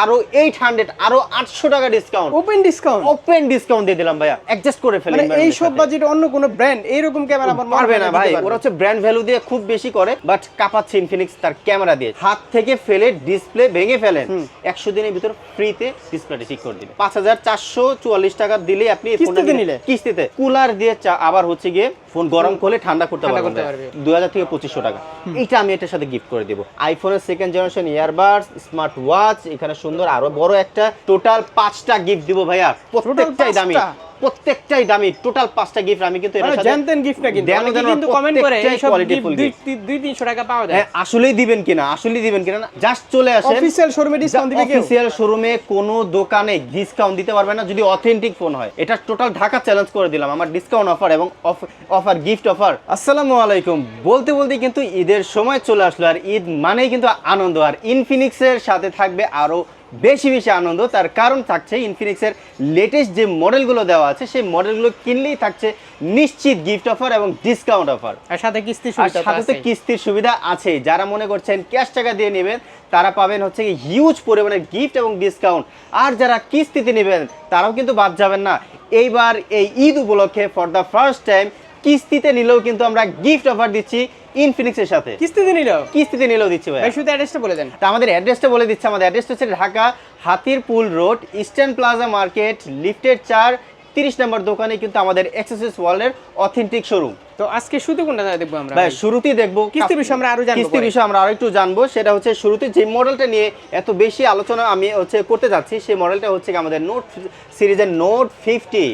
আরও eight hundred আরও আটশো টাকা discount open discount open discount দিয়ে দিলাম ভাইয়া। অ্যাডজাস্ট করে ফেলেন মানে এই সব বাজেট অন্য কোনো ব্র্যান্ড এইরকম ক্যামেরা আমার পারবে না ভাই। ওরা হচ্ছে ব্র্যান্ড ভ্যালু দিয়ে খুব বেশি করে বাট কাপাচ্ছে ইনফিনিক্স তার ক্যামেরা দিয়ে। হাত থেকে ফেলে ডিসপ্লে ভেঙে ফেলেন। একশো দিনের ভিতর ফ্রিতে ডিসপ্লেটা ঠিক করে দিবে। পাঁচ হাজার চারশো চুয়াল্লিশ টাকা দিলে আপনি কিস্তিতে নিলে? কিস্তিতে। কুলার দিয়ে আবার হচ্ছে গিয়ে ফোন গরম করলে ঠান্ডা করতে ঠান্ডা না দু পারবে। দু হাজার থেকে পঁচিশশো টাকা। এটা আমি এটার সাথে গিফট করে দেবো। আইফোনের second generation earbuds smart watch এখানে সুন্দর আরও বড় একটা টোটাল পাঁচটা গিফট দিব ভাইয়া। প্রত্যেকটাই দামি? প্রত্যেকটাই দামি টোটাল পাঁচটা গিফট আমি কিন্তু সাথে জানতেন গিফট কিন্তু। অনেকে কিন্তু কমেন্ট করে এই সব গিফট full দুই gift। দুই তিনশো টাকা পাওয়া যায়। হ্যাঁ আসলেই দিবেন কিনা আসলেই দিবেন কিনা জাস্ট চলে আসেন। অফিসিয়াল শোরুমে ডিসকাউন্ট দিবে কেউ? অফিসিয়াল শোরুমে কোনো দোকানে ডিসকাউন্ট দিতে পারবে না যদি অথেন্টিক ফোন হয়। এটা টোটাল ঢাকা চ্যালেঞ্জ করে দিলাম আমার ডিসকাউন্ট অফার এবং অফার গিফট অফার আসসালামু আলাইকুম। বলতে বলতে কিন্তু ঈদের সময় চলে আসলো আর ঈদ মানেই কিন্তু আনন্দ। আর ইনফিনিক্সের সাথে থাকবে আরও বেশি বেশি আনন্দ। তার কারণ থাকছে ইনফিনিক্সের লেটেস্ট যে মডেলগুলো দেওয়া আছে সেই মডেলগুলো কিনলেই থাকছে নিশ্চিত গিফট অফার এবং ডিসকাউন্ট অফার আর সাথে কিস্তি আর সুবিধা সাথে কিস্তির সুবিধা আছে। যারা মনে করছেন ক্যাশ টাকা দিয়ে নেবেন তারা পাবেন হচ্ছে হিউজ পরিমাণে গিফট এবং ডিসকাউন্ট আর যারা কিস্তিতে নেবেন তারাও কিন্তু বাদ যাবেন না। এইবার এই ঈদ উপলক্ষে ফর দ্য ফার্স্ট টাইম কিস্তিতে নিলেও কিন্তু আমরা গিফট অফার দিচ্ছি ইনফিনিক্সের সাথে। কিস্তিতে নিল? কিস্তিতে নিলেও দিচ্ছি ভাই শুধু অ্যাড্রেসটা বলে দেন। তা আমাদের অ্যাড্রেসটা বলে দিচ্ছে আমাদের অ্যাড্রেসটা হচ্ছে Dhaka Hatirpool road Eastern Plaza market লিফটের চার তিরিশ নম্বর দোকানে কিন্তু আমাদের এক্সেসরিজ ওয়ার্ল্ডের অথেন্টিক শোরুম তো আজকে শুধু কোনটা দেখব আমরা? ভাই? শুরুতেই দেখব। কিস্তির বিষয়ে আমরা আরও জানব কিস্তির পরে। বিষয়ে আমরা আরও একটু জানব। সেটা হচ্ছে শুরুতে যে মডেলটা নিয়ে এত বেশি আলোচনা আমি হচ্ছে করতে যাচ্ছি সেই মডেলটা হচ্ছে আমাদের নোট সিরিজের নোট ফিফটি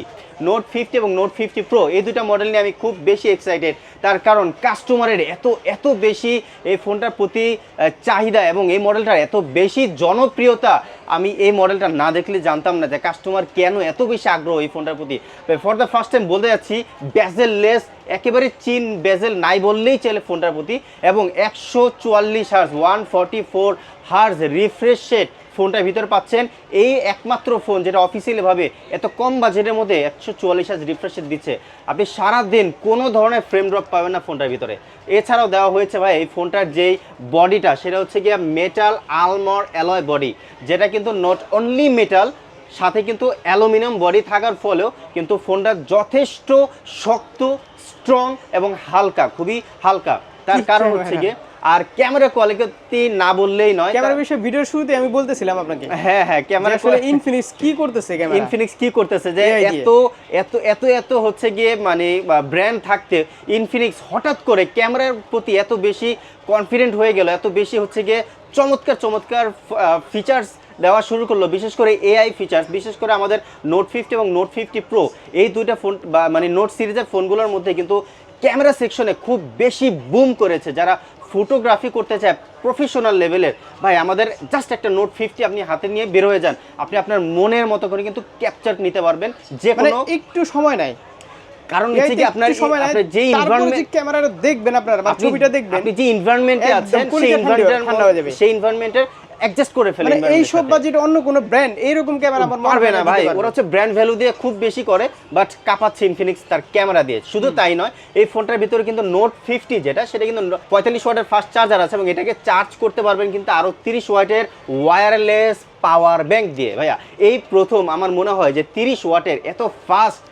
নোট ফিফটি এবং নোট ফিফটি প্রো এই দুটো মডেল নিয়ে আমি খুব বেশি এক্সাইটেড তার কারণ কাস্টমারের এত এত বেশি এই ফোনটার প্রতি চাহিদা এবং এই মডেলটার এত বেশি জনপ্রিয়তা আমি এই মডেলটা না দেখলে জানতাম না যে কাস্টমার কেন এত বেশি আগ্রহ এই ফোনটার প্রতি। ফর দ্য ফার্স্ট টাইম বলতে যাচ্ছি বেজেল লেস একেবারে চিন বেজেল নাই বললেই চলে ফোনটার প্রতি এবং একশো চুয়াল্লিশ hertz one forty four hertz refresh set ফোনটার ভিতরে পাচ্ছেন। এই একমাত্র ফোন যেটা অফিসিয়ালিভাবে এত কম বাজেটের মধ্যে একশো চুয়াল্লিশ হার্স রিফ্রেশ দিচ্ছে। আপনি সারাদিন কোনো ধরনের ফ্রেম ড্রপ পাবেন না ফোনটার ভিতরে। এছাড়াও দেওয়া হয়েছে ভাই, এই ফোনটার যেই বডিটা সেটা হচ্ছে গিয়ে মেটাল আলমর অ্যালয় বডি যেটা কিন্তু নট অনলি মেটাল সাথে কিন্তু অ্যালুমিনিয়াম বডি থাকার ফলেও কিন্তু ফোনটা যথেষ্ট শক্ত স্ট্রং এবং হালকা খুবই হালকা। তার কারণ হচ্ছে গিয়ে আর ক্যামেরা কোয়ালিটি না বললেই নয় ক্যামেরার বিষয়ে ভিডিওর শুরুতে আমি বলতেছিলাম আপনাকে। হ্যাঁ হ্যাঁ ক্যামেরা আসলে ইনফিনিক্স কি করতেছে ক্যামেরা ইনফিনিক্স কি করতেছে যে এত এত এত এত হচ্ছে গিয়ে মানে ব্র্যান্ড থাকতে ইনফিনিক্স হঠাৎ করে ক্যামেরার প্রতি এত বেশি কনফিডেন্ট হয়ে গেল এত বেশি হচ্ছে গিয়ে চমৎকার চমৎকার ফিচার্স দেওয়া শুরু করল বিশেষ করে এআই ফিচার্স বিশেষ করে আমাদের নোট ফিফটি এবং নোট ফিফটি প্রো এই দুইটা ফোন বা মানে নোট সিরিজের ফোনগুলোর মধ্যে কিন্তু ক্যামেরা সেকশনে খুব বেশি বুম করেছে। যারা ফটোগ্রাফি করতে চায় প্রফেশনাল লেভেলের ভাই আমাদের জাস্ট একটা নোট ফিফটি আপনি হাতে নিয়ে বের হয়ে যান। আপনি আপনার মনের মতো করে কিন্তু ক্যাপচার নিতে পারবেন যে মানে কোনো একটু সময় নাই। কারণ হচ্ছে কি আপনার যে এনভায়রনমেন্ট ক্যামেরাটা দেখবেন আপনারা বা ছবিটা দেখবেন আপনি যে এনভায়রনমেন্টে আছেন সেই এনভায়রনমেন্টের ঠান্ডা হয়ে যাবে। সেই এনভায়রনমেন্টের অ্যাডজাস্ট করে ফেলেন মানে এই সব। বাজেট অন্য কোনো ব্র্যান্ড এইরকম ক্যামেরা আমার পারবে না ভাই ওরা হচ্ছে ব্র্যান্ড ভ্যালু দিয়ে খুব বেশি করে বাট কাপাচ্ছে ইনফিনিক্স তার ক্যামেরা দিয়ে। শুধু তাই নয় এই ফোনটার ভিতরে কিন্তু নোট ফিফটি যেটা সেটা কিন্তু পঁয়তাল্লিশ ওয়াটের ফাস্ট চার্জার আছে এবং এটাকে চার্জ করতে পারবেন কিন্তু আরও তিরিশ ওয়াটের ওয়্যারলেস পাওয়ার ব্যাংক দিয়ে। ভাইয়া এই প্রথম আমার মনে হয় যে তিরিশ ওয়াটের এত ফাস্ট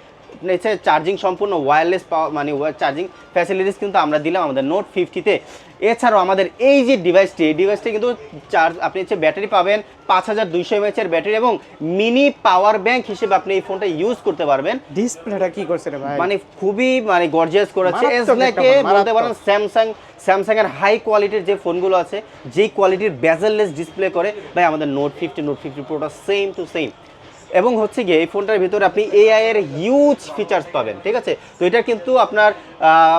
চার্জিং সম্পূর্ণ ওয়্যারলেস পাওয়ার মানে চার্জিং ফ্যাসিলিটিস কিন্তু আমরা দিলাম আমাদের নোট ফিফটিতে এছাড়াও আমাদের এই যে ডিভাইসটি এই ডিভাইসটি কিন্তু চার্জ আপনি হচ্ছে ব্যাটারি পাবেন পাঁচ হাজার দুইশো এমএচের ব্যাটারি এবং মিনি পাওয়ার ব্যাংক হিসেবে আপনি এই ফোনটা ইউজ করতে পারবেন। ডিসপ্লেটা কি করছে রে ভাই? মানে খুবই মানে গর্জিয়াস করেছে। এস লাইকে বলতে পারেন স্যামসাং স্যামসাং এর হাই কোয়ালিটির যে ফোনগুলো আছে যেই কোয়ালিটির বেজেললেস ডিসপ্লে করে ভাই আমাদের নোট ফিফটি নোট ফিফটি প্রোটা সেম টু সেম এবং হচ্ছে গিয়ে এই ফোনটার ভিতরে আপনি এআই এর হিউজ ফিচার্স পাবেন, ঠিক আছে? তো এটা কিন্তু আপনার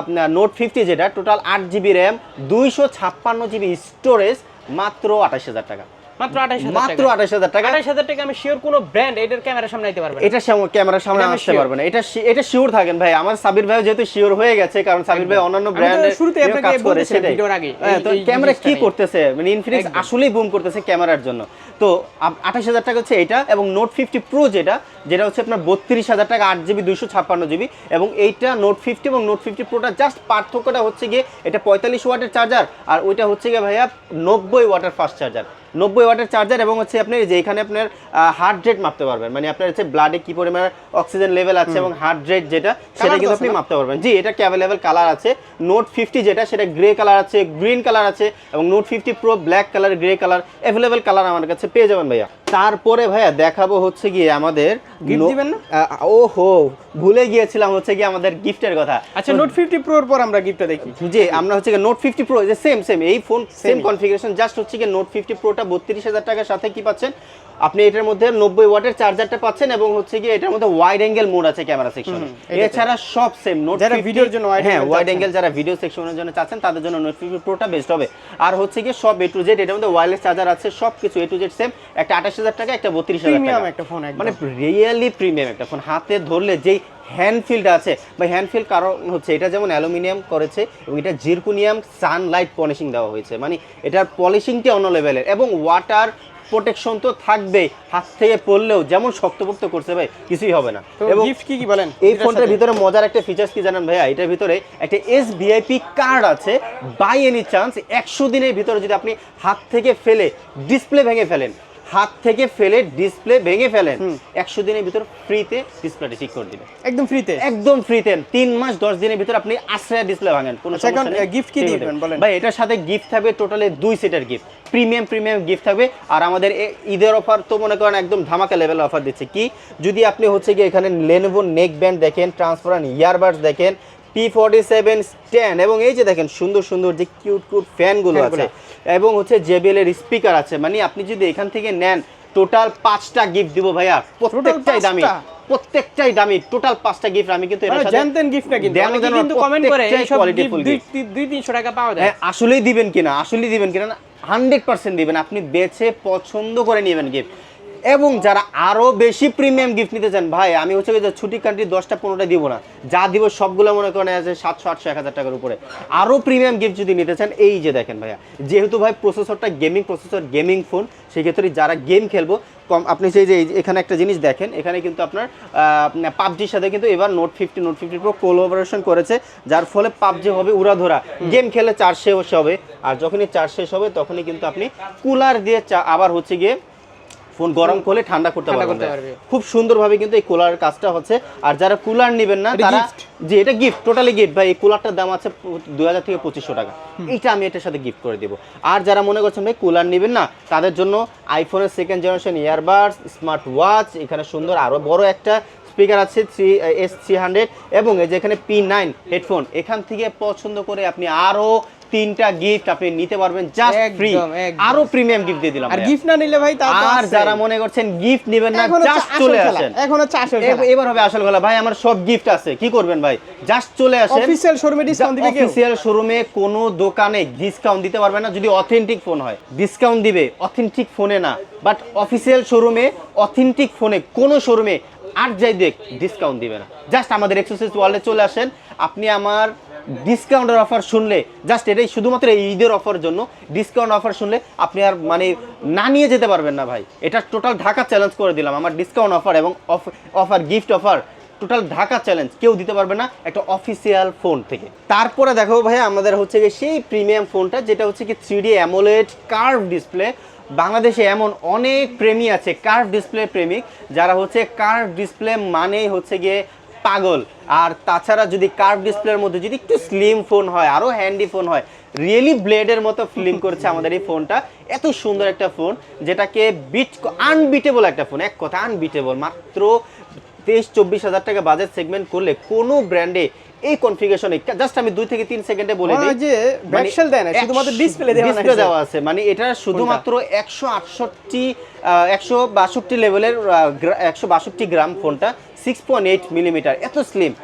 আপনার নোট ফিফটি যেটা টোটাল আট জিবি র্যাম দুইশো ছাপ্পান্ন জিবি স্টোরেজ মাত্র আঠাশ হাজার টাকা। মাত্র 28000 মাত্র আঠাশ হাজার টাকা। 28000 টাকা আমি শিওর কোন ব্র্যান্ড এটার ক্যামেরা সামনে আইতে পারবে এটা ক্যামেরার সামনে এটা আসতে পারবে না। এটা এটা শিওর থাকেন ভাই। আমার সাবির ভাই যেহেতু শিওর হয়ে গেছে কারণ সাবির ভাই অন্যান্য ব্র্যান্ডের আপনাকে ভিডিওর আগে, তো ক্যামেরা কি করতেছে? মানে ইনফিনিক্স একদম। আসলেই বুম করতেছে ক্যামেরার জন্য। তো আঠাশ হাজার টাকা হচ্ছে এটা এবং নোট ফিফটি প্রো যেটা যেটা হচ্ছে আপনার বত্রিশ হাজার টাকা আট জিবি দুশো ছাপ্পান্ন জিবি এবং এইটা নোট ফিফটি এবং নোট ফিফটি প্রোটা জাস্ট পার্থক্যটা হচ্ছে গিয়ে এটা পঁয়তাল্লিশ ওয়াটের চার্জার আর ওইটা হচ্ছে গিয়ে ভাইয়া নব্বই ওয়াটের ফাস্ট চার্জার নব্বই ওয়াটের চার্জার এবং হচ্ছে আপনি যে এখানে আপনার হার্ট রেট মাপতে পারবেন। মানে আপনার হচ্ছে ব্লাডে কি পরিমাণ অক্সিজেন লেভেল আছে এবং হার্ট রেট যেটা সেটা কিন্তু আপনি মাপতে পারবেন। জি এটা অ্যাভেলেবেল কালার আছে? নোট ফিফটি যেটা সেটা গ্রে কালার আছে গ্রিন কালার আছে এবং note fifty pro black colour grey colour available colour আমার কাছে পেয়ে যাবেন ভাইয়া। তারপরে ভাইয়া দেখাবো হচ্ছে গিয়ে আমাদের দিবেন না? আ- ওহো ভুলে গিয়েছিলাম হচ্ছে কি আমাদের গিফটের কথা। আচ্ছা নোট ফিফটি প্রোর পর আমরা গিফটটা দেখি। জি আমরা হচ্ছে নোট ফিফটি প্রো যে সেম সেম এই ফোন সেম। কনফিগারেশন জাস্ট হচ্ছে কি নোট ফিফটি প্রোটা বত্রিশ হাজার টাকার সাথে কি পাচ্ছেন? আপনি এটার মধ্যে নব্বই ওয়াটের চার্জারটা পাচ্ছেন এবং হচ্ছে গিয়ে এটার মধ্যে ওয়াইড অ্যাঙ্গেল মোড আছে ক্যামেরা সেকশনে এছাড়া সব সেম নোট যারা ভিডিওর জন্য হ্যাঁ ওয়াইড অ্যাঙ্গেল যারা ভিডিও সেকশনের জন্য চাচ্ছেন তাদের জন্য নোট ফিফটি প্রোটা বেস্ট হবে। আর হচ্ছে কি সব এ টু জেড এটার মধ্যে ওয়্যারলেস চার্জার আছে সব কিছু এ টু জেড সেম একটা আঠাশ হাজার টাকা একটা বত্রিশ হাজার প্রিমিয়াম টাকা। একটা ফোন মানে রিয়েলি প্রিমিয়াম একটা ফোন হাতে ধরলে যেই হ্যান্ড ফিলটা আছে বা হ্যান্ড ফিল কারণ হচ্ছে এটা যেমন অ্যালুমিনিয়াম করেছে এবং এটা জিরকুনিয়াম সানলাইট পলিশিং দেওয়া হয়েছে। মানে এটার পলিশিংটা অন্য লেভেলের এবং ওয়াটার প্রোটেকশন তো থাকবেই হাত থেকে পড়লেও যেমন শক্তপোক্ত করছে ভাই কিছুই হবে না। এবং গিফট কি কি বলেন? এই ফোনটার ভিতরে মজার একটা ফিচার্স কি জানেন ভাইয়া? এটার ভিতরে একটা এস ভিআইপি কার্ড আছে বাই এনি চান্স একশো দিনের ভিতরে যদি আপনি হাত থেকে ফেলে ডিসপ্লে ভেঙে ফেলেন হাত থেকে ফেলে ডিসপ্লে ভেঙে ফেলেন। একশো দিনের ভিতর ফ্রিতে ডিসপ্লেটা ঠিক করে দিবে একদম ফ্রিতে একদম ফ্রিতে তিন মাস দশ দিনের ভিতর আপনি আশ্রয় ডিসপ্লে ভাঙেন। কোনো আচ্ছা। আহ, gift কি দিবেন বলেন? ভাই এটার সাথে গিফট থাকবে টোটালি দুই সেটের গিফট প্রিমিয়াম প্রিমিয়াম গিফট থাকবে। আর আমাদের ঈদের অফার তো মনে করেন একদম ধামাকা লেভেল অফার দিচ্ছে। কি? যদি আপনি হচ্ছে কি এখানে লেনোভো নেক ব্যান্ড দেখেন ট্রান্সফারান ইয়ারবাডস দেখেন পি ফর্টি সেভেন স্ট্যান্ড এবং এই যে দেখেন সুন্দর সুন্দর যে কিউট কিউট ফ্যানগুলো আছে এবং হচ্ছে জেবিএল এর স্পিকার আছে। মানে আপনি যদি এখান থেকে নেন টোটাল পাঁচটা গিফট দিব ভাইয়া। প্রত্যেকটাই দামি। প্রত্যেকটাই দামি। টোটাল পাঁচটা গিফট আমি কিন্তু এটার মানে সাথে জানতেন গিফট না কিন্তু অনেকে কিন্তু কমেন্ট করে এইসব quality গিফট full দুই gift। দুই তিনশো টাকা পাওয়া যায়। হ্যাঁ আসলেই দিবেন কিনা? আসলেই দিবেন কিনা? হান্ড্রেড পার্সেন্ট দিবেন। আপনি বেছে পছন্দ করে নেবেন গিফট এবং যারা আরও বেশি প্রিমিয়াম গিফট নিতে চান, ভাই, আমি হচ্ছে যে ছুটি কান্ট্রি দশটা পনেরোটা দিব না। যা দিব সবগুলো মনে করেন আছে সাতশো, আটশো, এক হাজার টাকার উপরে। আরও প্রিমিয়াম গিফট যদি নিতে চান, এই যে দেখেন ভাইয়া, যেহেতু ভাই প্রসেসরটা গেমিং প্রসেসর গেমিং ফোন সেক্ষেত্রে যারা গেম খেলব, কম আপনি সেই যে এখানে একটা জিনিস দেখেন, এখানে কিন্তু আপনার পাবজির সাথে কিন্তু এবার note fifty note fifty pro collaboration করেছে, যার ফলে পাবজি হবে উড়াধরা। গেম খেলে চার্জ শেষ হবে, আর যখনই চার্জ শেষ হবে, তখনই কিন্তু আপনি কুলার দিয়ে আবার হচ্ছে গিয়ে ফোন গরম করলে ঠান্ডা করতে। পারবে। খুব সুন্দরভাবে কিন্তু এই কুলারের কাজটা হচ্ছে। আর যারা কুলার নেবেন না তারা যে এটা গিফট টোটালি গিফট ভাই এই কুলারটার দাম আছে দুই হাজার থেকে পঁচিশশো টাকা। এইটা আমি এটার সাথে গিফট করে দিব। আর যারা মনে করছেন ভাই কুলার নেবেন না তাদের জন্য আইফোনের second generation earbuds smart watch এখানে সুন্দর আরও বড় একটা স্পিকার আছে থ্রি এস থ্রি হান্ড্রেড এবং এই যে এখানে পি নাইন হেডফোন এখান থেকে পছন্দ করে আপনি আরও তিনটা গিফট আপনি নিতে পারবেন জাস্ট ফ্রি। আরও প্রিমিয়াম গিফট দিয়ে দিলাম আর গিফট না নিলে ভাই তা আর যারা মনে করছেন গিফট নেবেন না জাস্ট চলে আসেন। এখন হচ্ছে আসল এবার হবে আসল গলা ভাই আমার সব গিফট আছে। কি করবেন ভাই? জাস্ট চলে আসেন। অফিসিয়াল শোরুমে ডিসকাউন্ট দিবে কেউ? অফিসিয়াল শোরুমে কোনো দোকানে ডিসকাউন্ট দিতে পারবে না। যদি অথেন্টিক ফোন হয় ডিসকাউন্ট দিবে। অথেন্টিক ফোনে না। বাট অফিসিয়াল শোরুমে অথেন্টিক ফোনে কোনো শোরুমে আর যাই দেখ ডিসকাউন্ট দিবে না। জাস্ট আমাদের এক্সেসরিজ ওয়ার্ল্ডে চলে আসেন। আপনি আমার ডিসকাউন্টের অফার শুনলে জাস্ট এটাই শুধুমাত্র এই ঈদের অফার জন্য ডিসকাউন্ট অফার শুনলে আপনি আর মানে না নিয়ে যেতে পারবেন না ভাই। এটা টোটাল ঢাকা চ্যালেঞ্জ করে দিলাম, আমার ডিসকাউন্ট অফার এবং offer gift offer total Dhaka challenge কেউ দিতে পারবে না একটা অফিসিয়াল ফোন থেকে। তারপরে দেখো ভাই আমাদের হচ্ছে গিয়ে সেই প্রিমিয়াম ফোনটা যেটা হচ্ছে কি three D AMOLED curve display বাংলাদেশে এমন অনেক প্রেমী আছে কার্ভ ডিসপ্লে প্রেমিক, যারা হচ্ছে কার্ভ ডিসপ্লে মানেই হচ্ছে গিয়ে পাগল। আর তাছাড়া যদি কার্ভ ডিসপ্লের মধ্যে যদি একটু স্লিম ফোন হয় আরও হ্যান্ডি ফোন হয় রিয়েলি ব্লেডের মতো ফিলিং করছে আমাদের এই ফোনটা এত সুন্দর একটা ফোন যেটাকে বিট আনবিটেবল একটা ফোন এক কথা আনবিটেবল মাত্র তেইশ চব্বিশ হাজার টাকা বাজেট সেগমেন্ট করলে কোনো ব্র্যান্ডে এই কনফিগারেশনে জাস্ট আমি দুই থেকে তিন সেকেন্ডে বলে দিই। যে ব্যাকশেল দেয় না শুধুমাত্র ডিসপ্লে দেওয়া ডিসপ্লে দেওয়া আছে। মানে এটা শুধুমাত্র একশো আটষট্টি একশো বাষট্টি লেভেলের একশো বাষট্টি গ্রাম ফোনটা সিক্স পয়েন্ট এইট মিলিমিটার এত স্লিম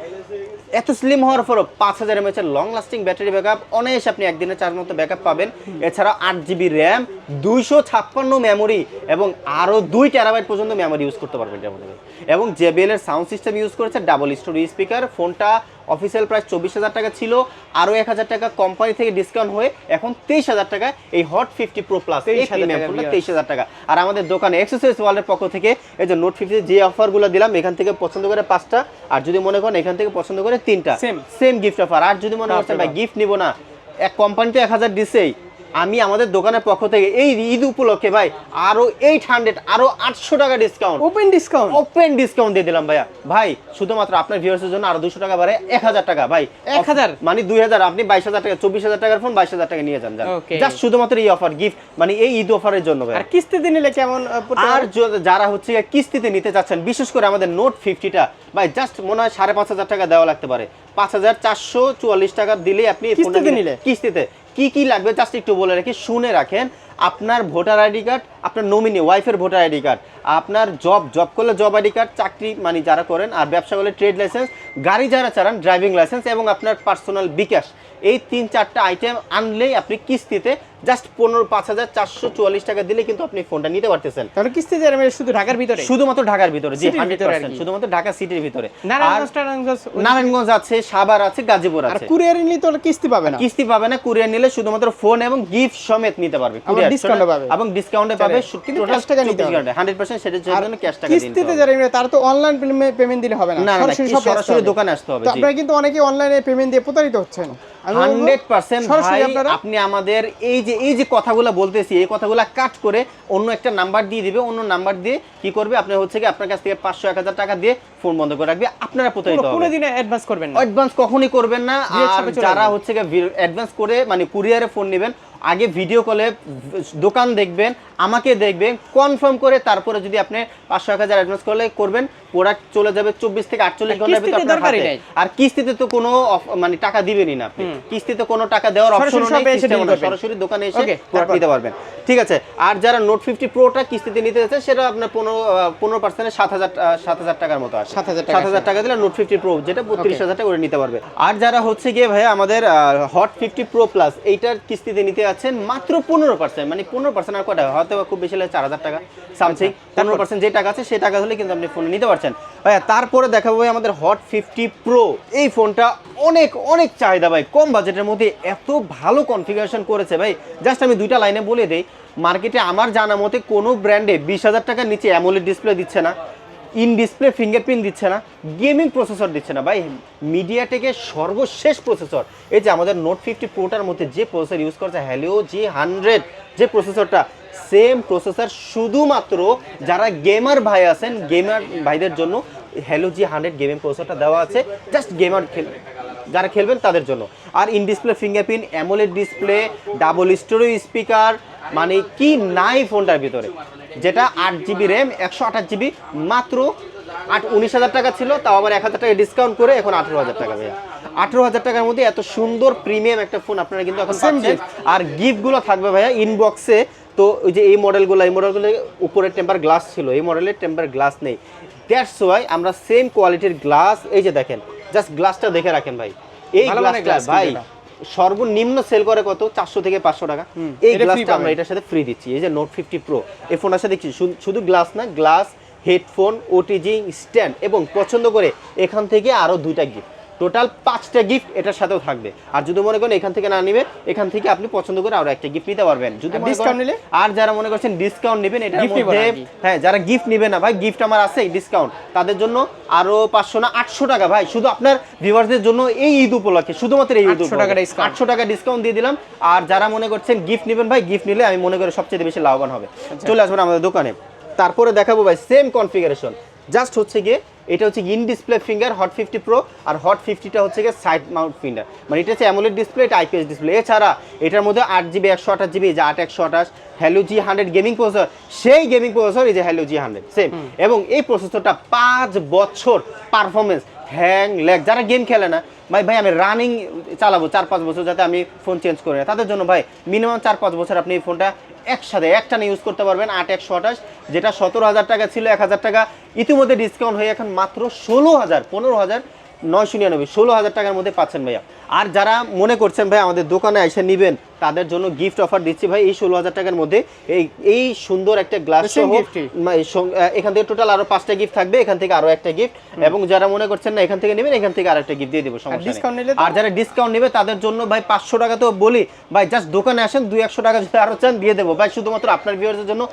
এত স্লিম হওয়ার পরও পাঁচ হাজার এমএচ এর লং লাস্টিং ব্যাটারি ব্যাকআপ অনায়াসে আপনি একদিনে চার মতো ব্যাকআপ পাবেন। এছাড়া আট জিবি র্যাম দুইশো ছাপ্পান্ন মেমোরি এবং আরও দুই টেরাবাইট পর্যন্ত মেমোরি ইউজ করতে পারবেন এটার মধ্যে এবং জেবিএল এর সাউন্ড সিস্টেম ইউজ করেছে ডাবল স্টোরি স্পিকার ফোনটা অফিসিয়াল প্রাইস চব্বিশ হাজার টাকা ছিল। আরও এক হাজার টাকা কোম্পানি থেকে ডিসকাউন্ট হয়ে এখন তেইশ হাজার টাকা এই হট ফিফটি প্রো প্লাস এই 23,000 প্রিমিয়াম টাকা তেইশ হাজার টাকা। আর আমাদের দোকানে এক্সেসরিজ ওয়ার্ল্ডের পক্ষ থেকে এই যে নোট ফিফটি যে অফারগুলো দিলাম এখান থেকে পছন্দ করে পাঁচটা আর যদি মনে করেন এখান থেকে পছন্দ করে তিনটা। সেম সেম গিফট অফার আর যদি মনে করছেন ভাই গিফট নিব না। এক কোম্পানিতে এক হাজার দিছেই। আমি আমাদের দোকানের পক্ষ থেকে এই ঈদ উপলক্ষে ভাই আরও এইট হান্ড্রেড আরও আটশো টাকা discount open discount open discount দিয়ে দিলাম ভাইয়া। ভাই শুধুমাত্র আপনার ভিউয়ার্সের জন্য আরও দুশো টাকা বাড়ে এক হাজার টাকা। ভাই 1000? মানে দুই হাজার আপনি বাইশ হাজার টাকা চব্বিশ হাজার টাকার ফোন বাইশ হাজার টাকা নিয়ে যান জাস্ট শুধুমাত্র এই অফার গিফট মানে এই ঈদ অফারের জন্য ভাই আর কিস্তিতে নিলে কেমন আর যারা হচ্ছে কিস্তিতে নিতে চাচ্ছেন বিশেষ করে আমাদের নোট ফিফটিটা ভাই জাস্ট মনে হয় সাড়ে পাঁচ হাজার টাকা দেওয়া লাগতে পারে। পাঁচ হাজার চারশো চুয়াল্লিশ টাকা দিলে আপনি কিস্তিতে নিলে? কিস্তিতে। কি কি লাগবে? জাস্ট একটু বলে রাখি শুনে রাখেন। আপনার ভোটার আইডি কার্ড আপনার নমিনি ওয়াইফের ভোটার আইডি কার্ড আপনার জব জব করলে জব আইডি কার্ড চাকরি মানে যারা করেন আর ব্যবসা করলে ট্রেড লাইসেন্স গাড়ি যারা চালান ড্রাইভিং লাইসেন্স এবং আপনার পার্সোনাল বিকাশ। এই তিন চারটা আইটেম আনলেই আপনি কিস্তিতে জাস্ট পনেরো পাঁচ হাজার চারশো চুয়াল্লিশ টাকা দিলে কিন্তু আপনি ফোনটা নিতে পারতেছেন। তাহলে কিস্তিতে নেবে শুধু ঢাকার ভিতরে? শুধুমাত্র ঢাকার ভিতরে জি হান্ড্রেড শুধুমাত্র ঢাকা সিটির ভিতরে। নারায়ণগঞ্জ আছে সাভার আছে গাজীপুর আছে। কুরিয়ার নিলে তো কিস্তি পাবে না। কিস্তি পাবে না কুরিয়ার নিলে শুধুমাত্র ফোন এবং গিফট সমেত নিতে পারবে। আবার courier, discount ও পাবে। এবং ডিসকাউন্টে পাবে কিন্তু cash টাকা নিতে হবে। হান্ড্রেড পার্সেন্ট সেটার জন্য ক্যাশ টাকা দিতে কিস্তিতে যারা নেবে তারা তো অনলাইন পেমেন্ট দিলে হবে না। না, না, না, সরাসরি কি সরাসরি দোকানে আসতে হবে, আপনারা কিন্তু অনেকে অনলাইনে পেমেন্ট দিয়ে প্রতারিত হচ্ছেন। আমি বলব, হান্ড্রেড পার্সেন্ট সরাসরি ভাই আপনি আমাদের এই যে এই যে কথাগুলো বলতেছি এই কথাগুলো কাট করে অন্য একটা নাম্বার দিয়ে দিবে। অন্য নাম্বার দিয়ে কি করবে? আপনি হচ্ছে কি আপনার কাছ থেকে পাঁচশো এক হাজার টাকা দিয়ে ফোন বন্ধ করে রাখবে। আপনারা প্রতারিত অ্যাডভান্স করবেন না। অ্যাডভান্স কখনই করবেন না। আর যারা হচ্ছে অ্যাডভান্স করে মানে কুরিয়ারে ফোন নেবেন আগে ভিডিও কলে দোকান দেখবেন আমাকে দেখবেন কনফার্ম করে তারপরে যদি আপনি পাঁচশো এক হাজার অ্যাডভান্স করলে করবেন প্রোডাক্ট চলে যাবে চব্বিশ থেকে আটচল্লিশ ঘণ্টার ভিতরে। আর কিস্তিতে তো কোনো মানে টাকা দিবেনই না আপনি। কিস্তিতে কোনো টাকা দেওয়ার অপশন সরাসরি নেই দোকানে এসে প্রোডাক্ট নিতে পারবেন। ঠিক আছে আর যারা নোট ফিফটি প্রোটা কিস্তিতে নিতে যাচ্ছে সেটা আপনার পনেরো পনেরো পার্সেন্টে সাত হাজার সাত হাজার টাকার মতো আসে। 7,000 টাকা সাত হাজার টাকা দিলে নোট ফিফটি প্রো যেটা বত্রিশ হাজার টাকা করে নিতে পারবে। আর যারা হচ্ছে গিয়ে ভাই আমাদের হট ফিফটি প্রো প্লাস এইটার কিস্তিতে নিতে আছেন মাত্র পনেরো পার্সেন্ট মানে পনেরো পার্সেন্ট আর কটা বা খুব বেশি হলে চার হাজার টাকা সামথিং পনেরো পার্সেন্ট যে টাকা আছে সেই টাকা হলে কিন্তু আপনি ফোন নিতে পারছেন। ভাইয়া তারপরে দেখাবো ভাই আমাদের হট ফিফটি প্রো এই ফোনটা অনেক অনেক চাহিদা ভাই কম বাজেটের মধ্যে এত ভালো কনফিগারেশন করেছে ভাই। জাস্ট আমি দুইটা লাইনে বলে দিই মার্কেটে আমার জানা মতে কোনো ব্র্যান্ডে বিশ হাজার টাকার নিচে অ্যামোলেড ডিসপ্লে দিচ্ছে না ইন ডিসপ্লে ফিঙ্গারপ্রিন্ট দিচ্ছে না গেমিং প্রসেসর দিচ্ছে না। ভাই মিডিয়া মিডিয়াটেকের সর্বশেষ প্রসেসর এই যে আমাদের নোট ফিফটি প্রোটার মধ্যে যে প্রসেসর ইউজ করছে হ্যালিও জি হান্ড্রেড যে প্রসেসরটা সেম প্রসেসর শুধুমাত্র যারা গেমার ভাই আছেন গেমার ভাইদের জন্য হ্যালো জি হান্ড্রেড গেমিং প্রসেসরটা দেওয়া আছে জাস্ট গেমার খেল যারা খেলবেন তাদের জন্য। আর in display fingerprint AMOLED display double stereo speaker মানে কি নাই ফোনটার ভিতরে। যেটা আট জিবি র্যাম একশো আঠাশ জিবি মাত্র আট উনিশ হাজার টাকা ছিল তাও আবার এক হাজার টাকা ডিসকাউন্ট করে এখন আঠেরো হাজার টাকা ভাইয়া। আঠেরো হাজার টাকার মধ্যে এত সুন্দর প্রিমিয়াম একটা ফোন আপনারা কিন্তু এখন আর গিফটগুলো থাকবে ভাইয়া ইনবক্সে তো ওই যে এই মডেলগুলো এই মডেলগুলো উপরে টেম্পার গ্লাস ছিল এই মডেলের টেম্পার গ্লাস নেই। দ্যাটস ওয়াই আমরা সেম কোয়ালিটির গ্লাস এই যে দেখেন জাস্ট গ্লাসটা দেখে রাখেন ভাই। এই গ্লাসটা ভাই সর্বনিম্ন সেল করে কত? চারশো থেকে পাঁচশো টাকা। এই গ্লাসটা আমরা এটার সাথে ফ্রি দিচ্ছি। এই যে নোট ফিফটি প্রো এই ফোনের সাথে শুধু- গ্লাস না গ্লাস হেডফোন ওটিজি স্ট্যান্ড এবং পছন্দ করে এখান থেকে আরও দুইটা গিফট টোটাল পাঁচটা গিফট এটার সাথেও থাকবে। আর যদি মনে করেন এখান থেকে না নেবেন এখান থেকে আপনি পছন্দ করে আরও একটা গিফট নিতে পারবেন। যদি করেন- নিলে? আর যারা মনে করছেন ডিসকাউন্ট নেবেন নিবো মধ্যে হ্যাঁ যারা গিফট নেবে না ভাই গিফট আমার আছে ডিসকাউন্ট তাদের জন্য আরও পাঁচশো না আটশো টাকা ভাই। শুধু আপনার ভিউয়ারদের জন্য এই ঈদ উপলক্ষে শুধুমাত্র এই ঈদ 800 টাকা। আটশো টাকা ডিসকাউন্ট দিয়ে দিলাম। আর যারা মনে করছেন গিফট নেবেন ভাই গিফট নিলে আমি মনে করি সবচেয়ে বেশি লাভবান হবে। আচ্ছা। চলে আসবেন আমাদের দোকানে। তারপরে দেখাবো ভাই সেম কনফিগারেশন জাস্ট হচ্ছে গিয়ে এটা হচ্ছে in display finger Hot fifty pro R Hot ফিফটিটা হচ্ছে গিয়ে সাইড মাউন্ট ফিঙ্গার মানে এটা হচ্ছে অ্যামোলেড ডিসপ্লে এটা আইপিএস ডিসপ্লে এছাড়া এটার মধ্যে আট জিবি একশো আঠাশ জিবি যে আট একশো আঠাশ Helio G hundred gaming processor সেই গেমিং প্রসেসর এই যে হ্যালো জি হান্ড্রেড সেম এবং এই প্রসেসরটা পাঁচ বছর পারফরমেন্স হ্যাং ল্যাগ যারা গেম খেলে না, ভাই ভাই, আমি রানিং চালাবো চার পাঁচ বছর যাতে আমি ফোন চেঞ্জ করি না তাদের জন্য ভাই মিনিমাম চার পাঁচ বছর আপনি এই ফোনটা একসাথে একটানে ইউজ করতে পারবেন, আট, একশো, আঠাশ, যেটা সতেরো হাজার টাকা ছিল এক হাজার টাকা। ইতিমধ্যে ডিসকাউন্ট হয়ে এখন মাত্র ষোলো হাজার, পনেরো হাজার নয়শো নিরানব্বই ষোলো হাজার টাকার মধ্যে পাচ্ছেন ভাইয়া। আর যারা মনে করছেন ভাই আমাদের দোকানে এসে নেবেন তাদের জন্য গিফট অফার দিচ্ছি ভাই এই ষোলো হাজার টাকার মধ্যে। এই এই সুন্দর একটা গ্লাস এখান থেকে টোটাল আরও পাঁচটা গিফট থাকবে এখান থেকে আরও একটা গিফট এবং যারা মনে করছেন না এখান থেকে নেবেন এখান থেকে আরেকটা গিফট দিয়ে দেবো আর যারা ডিসকাউন্ট নেবে তাদের জন্য ভাই পাঁচশো টাকা তো বলি ভাই জাস্ট দোকানে আসেন দুই একশো টাকা যদি আরও চান দিয়ে দেবো। ভাই শুধুমাত্র আপনার ভিউয়ারদের জন্য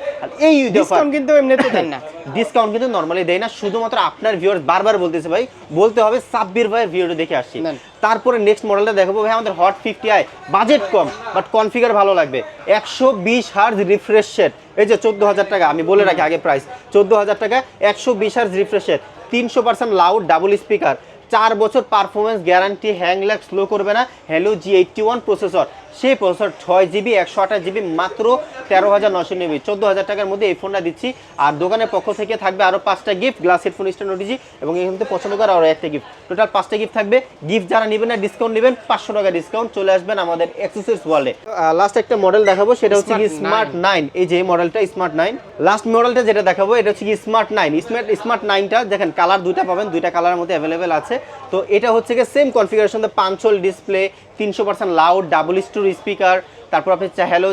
এই ডিসকাউন্ট কিন্তু এমনিতে দেন না। ডিসকাউন্ট কিন্তু নর্মালি দেয় না শুধুমাত্র আপনার ভিউয়ার বারবার বলতেছে ভাই বলতে হবে সাব্বির ভাইয়ের ভিডিওটা দেখে আসছি। তারপরে নেক্সট মডেলটা দেখাবো ভাই আমাদের হট ফিফটি আই বাজেট কম বাট কনফিগার ভালো লাগবে। একশো বিশ হার্জ রিফ্রেশ সেট এই যে চোদ্দ হাজার টাকা আমি বলে রাখি আগে প্রাইস চোদ্দ হাজার টাকা একশো বিশ হার্জ রিফ্রেশ সেট তিনশো পার্সেন্ট লাউড ডাবল স্পিকার চার বছর পারফরমেন্স গ্যারান্টি হ্যাং স্লো করবে না। Helio G eighty one processor সেই প্রসেসর ছয় জিবি একশো আঠাশ জিবি মাত্র তেরো হাজার নশো নিবি। চোদ্দ হাজার টাকার মধ্যে এই ফোনটা দিচ্ছি। আর দোকানের পক্ষ থেকে থাকবে আরও পাঁচটা gift glass headphone stand OTG এবং এখান থেকে পছন্দ করে আরও একটা গিফট টোটাল পাঁচটা গিফট থাকবে। গিফট যারা নেবেন না ডিসকাউন্ট নেবেন। পাঁচশো টাকা ডিসকাউন্ট চলে আসবেন আমাদের অ্যাক্সেসরিজ ওয়ালে লাস্ট একটা মডেল দেখাবো সেটা হচ্ছে কি স্মার্ট নাইন এই যে মডেলটা স্মার্ট নাইন লাস্ট মডেলটা যেটা দেখাবো এটা হচ্ছে কি স্মার্ট নাইন স্মার্ট স্মার্ট নাইনটা দেখেন কালার দুইটা পাবেন দুইটা কালারের মধ্যে অ্যাভেলেবেল আছে। তো এটা হচ্ছে কি সেম কনফিগারেশন পাঁচশোল ডিসপ্লে তিনশো percent loud double stereo speaker, তারপর আপনি Helio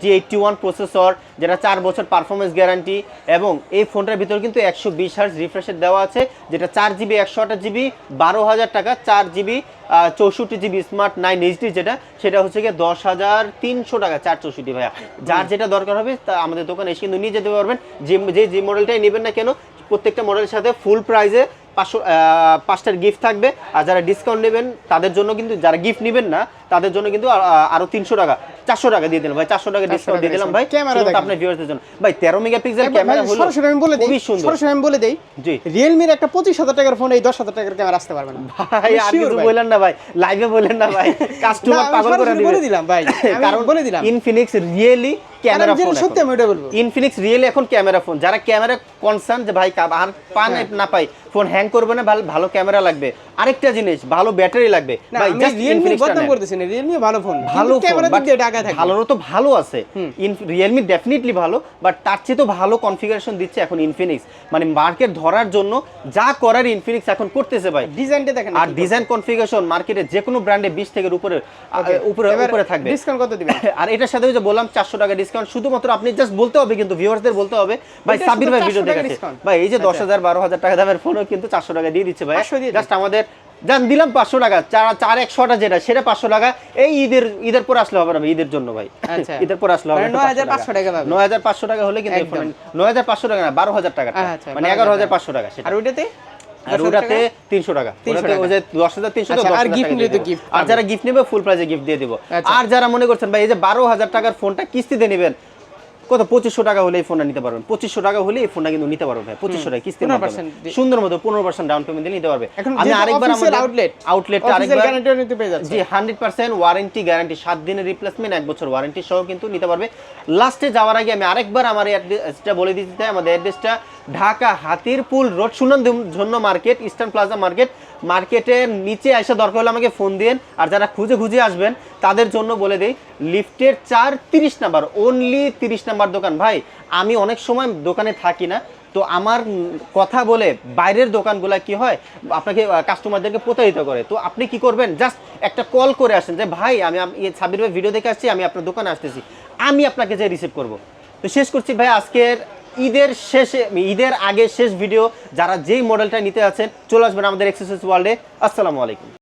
G eighty one processor যেটা চার বছর পারফরমেন্স গ্যারান্টি এবং এই ফোনটার ভিতরে কিন্তু একশো বিশ হার্স রিফ্রেশের দেওয়া আছে, যেটা চার জিবি, একশো আঠাশ জিবি, বারো হাজার টাকা, চার জিবি চৌষট্টি জিবি স্মার্ট নাইন এইচডি যেটা, সেটা হচ্ছে গিয়ে দশ হাজার তিনশো টাকা, চার চৌষট্টি ভাইয়া। যার যেটা দরকার হবে, তা আমাদের দোকানে এসে কিন্তু নিয়ে যেতে পারবেন। যে যে মডেলটাই নেবেন না কেন, প্রত্যেকটা মডেলের সাথে ফুল প্রাইজে পাঁচশো পাঁচটার গিফট থাকবে। আর যারা ডিসকাউন্ট নেবেন, তাদের জন্য কিন্তু যারা গিফট নেবেন না তাদের জন্য কিন্তু আরও তিনশো টাকা চারশো টাকা দিয়ে দিলাম ভাই চারশো টাকা ডিসকাউন্ট দিয়ে দিলাম ভাই আপনার ভিউয়ারদের জন্য। ভাই তেরো মেগাপিক্সেল ক্যামেরা হলো সরাসরি আমি বলে দিই সুন্দর। সরাসরি আমি বলে দেই জি। রিয়েলমির একটা পঁচিশ হাজার টাকার ফোন এই দশ হাজার টাকার ক্যামেরা আসতে পারবে না। ভাই আর কিছু না ভাই লাইভে বললেন না ভাই। কাস্টমার পাগল করে দিবে। বলে দিলাম ভাই কারণ বলে দিলাম। ইনফিনিক্স রিয়েলি ক্যামেরা ফোন সত্যি আমি বলব। ইনফিনিক্স রিয়েলি এখন ক্যামেরা ফোন যারা ক্যামেরা কনসার্ন যে ভাই আর পান হ্যাঁ। না পাই ফোন হ্যাং করবে না ভালো ভালো ক্যামেরা লাগবে। আরেকটা জিনিস ভালো ব্যাটারি লাগবে। ভাই জাস্ট রিয়েলমি ইনফিনিক্সটা বদনাম। না রিয়েলমি ভালো ফোন ভালো ক্যামেরা দিক দিয়ে ঢাকায় থাকে। ভালোরও তো ভালো আছে। রিয়েলমি ডেফিনেটলি ভালো বাট তার চেয়ে তো ভালো কনফিগারেশন দিচ্ছে এখন ইনফিনিক্স মানে মার্কেট ধরার জন্য যা করার ইনফিনিক্স এখন করতেছে ভাই। ডিজাইনটা দেখেন আর ডিজাইন কনফিগারেশন মার্কেটে যে কোনো ব্র্যান্ডে বিশ থেকে উপরে উপরে উপরে থাকবে। ডিসকাউন্ট কত দিবেন? আর এটার সাথে যে বললাম চারশো টাকা ডিসকাউন্ট শুধুমাত্র আপনি জাস্ট বলতে হবে কিন্তু ভিউয়ার্সদের বলতে হবে। ভাই সাবির ভাই ভিডিও 400 দেখাচ্ছে ভাই এই যে দশ আচ্ছা। হাজার বারো হাজার টাকা দামের ফোনও কিন্তু চারশো টাকা দিয়ে দিচ্ছে ভাই। 500 জাস্ট আমাদের জান দিলাম পাঁচশো টাকা চার চার একশোটা যেটা সেটা পাঁচশো টাকা। এই ঈদের ঈদের পর আসলে হবে না ঈদের জন্য ভাই। আচ্ছা। ঈদের পর আসলে হবে মানে 9500 টাকা। নয় হাজার পাঁচশো টাকা হলে কিন্তু নয় হাজার পাঁচশো টাকা না বারো হাজার টাকা আচ্ছা, মানে এগারো হাজার পাঁচশো টাকা সেটা। আর ওইটাতে? আর ওটাতে তিনশো টাকা। 300 ওটাতে ওই যে দশ হাজার তিনশো আচ্ছা, আর gift নিলে তো gift আর যারা গিফট নেবে ফুল প্রাইজে গিফট দিয়ে দিব। আর যারা মনে করছেন ভাই এই যে বারো হাজার টাকার ফোনটা কিস্তিতে নেবেন কত পঁচিশশো টাকা হলে এই ফোনটা নিতে পারবেন। পঁচিশশো টাকা হলে এই ফোনটা কিন্তু নিতে পারবেন ভাই পঁচিশশো টাকা কিস্তির মাধ্যমে। সুন্দর মতো পনেরো পার্সেন্ট ডাউন পেমেন্ট দিয়ে নিতে পারবে। আমি আরেকবার আমাদের আউটলেট আউটলেটটা আরেকবার জি হান্ড্রেড পার্সেন্ট ওয়ারেন্টি গ্যারান্টি সাত দিনের রিপ্লেসমেন্ট এক বছর ওয়ারেন্টি সহ কিন্তু নিতে পারবে। লাস্টে যাওয়ার আগে আমি আরেকবার আমার অ্যাড্রেসটা বলে দিতে চাই আমাদের অ্যাড্রেসটা ঢাকা হাতিরপুল রোড সুনন্দ ঝন্য মার্কেট, ইস্টার্ন প্লাজা মার্কেট। মার্কেটের নিচে এসে দরকার হলে আমাকে ফোন দিন আর যারা খুঁজে খুঁজে আসবেন, তাদের জন্য বলে দেই, লিফটের চার তিরিশ নাম্বার অনলি তিরিশ নাম্বার দোকান। ভাই, আমি অনেক সময় দোকানে থাকি না, তো আমার কথা বলে বাইরের দোকানগুলা কি হয়, আপনাকে কাস্টমারদেরকে প্রতারিত করে। তো আপনি কি করবেন? জাস্ট একটা কল করে আসেন যে, ভাই, আমি সাবির ভাই ভিডিও দেখে আসছি, আমি আপনার দোকানে আসতেছি। আমি আপনাকে যে রিসিভ করব। তো শেষ করছি, ভাই, আজকের ঈদের শেষে ঈদের আগে শেষ ভিডিও যারা যেই মডেলটা নিতে আছেন চলে আসবেন আমাদের এক্সারসাইজ ওয়ার্ল্ডে আসসালামু আলাইকুম।